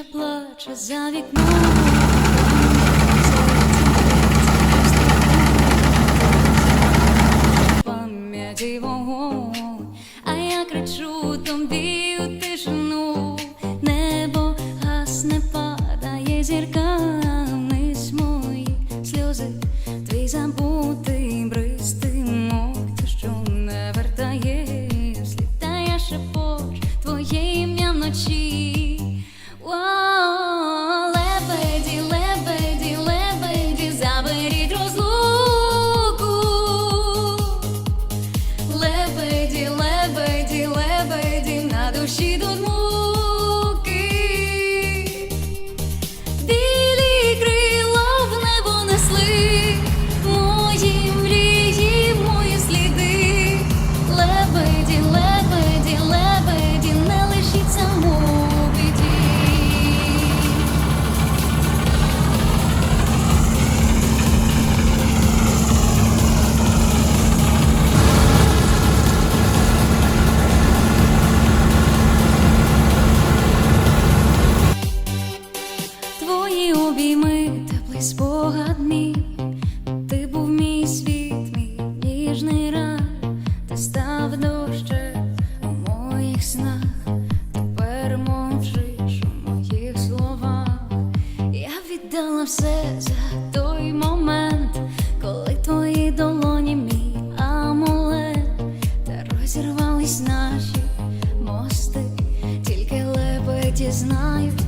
тиша плаче за вікном. Обійми, теплий ти був мій світ, мій ніжний рай, ти став дощем у моїх снах, тепер мовчиш у моїх словах. Я віддала все за той момент, коли твої долоні мій амулет, та розірвались наші мости, тільки лебеді знають,